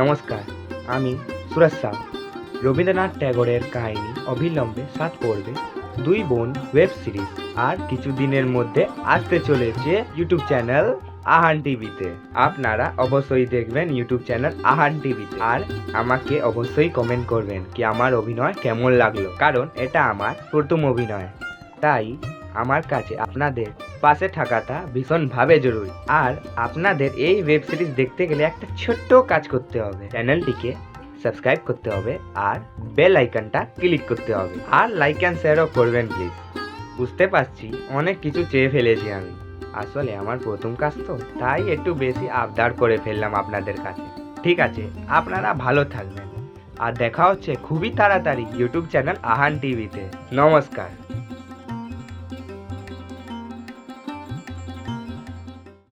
নমস্কার, আমি সুরেশ সাউ রবীন্দ্রনাথ ট্যাগরের কাহিনী অবিলম্বে সাত পড়বে দুই বোন ওয়েব সিরিজ আর কিছুদিনের মধ্যে আসতে চলেছে ইউটিউব চ্যানেল আহান টিভিতে। আপনারা অবশ্যই দেখবেন ইউটিউব চ্যানেল আহান টিভিতে। আর আমাকে অবশ্যই কমেন্ট করবেন কি আমার অভিনয় কেমন লাগল। কারণ এটা আমার প্রথম অভিনয়। তাই আমার কাছে আপনাদের পাশে থাকাটা ভীষণভাবে জরুরি। আর আপনাদের এই ওয়েব সিরিজ দেখতে গেলে একটা ছোট্ট কাজ করতে হবে। চ্যানেলটিকে সাবস্ক্রাইব করতে হবে আর বেল আইকনটা ক্লিক করতে হবে। আর লাইক অ্যান্ড শেয়ারও করবেন প্লিজ বুঝতে পারছি, অনেক কিছু চেয়ে ফেলেছি আমি। আসলে আমার প্রথম কাজ তো, তাই একটু বেশি আবদার করে ফেললাম আপনাদের কাছে। ঠিক আছে, আপনারা ভালো থাকবেন। আর দেখা হচ্ছে খুবই তাড়াতাড়ি ইউটিউব চ্যানেল আহান টিভিতে নমস্কার।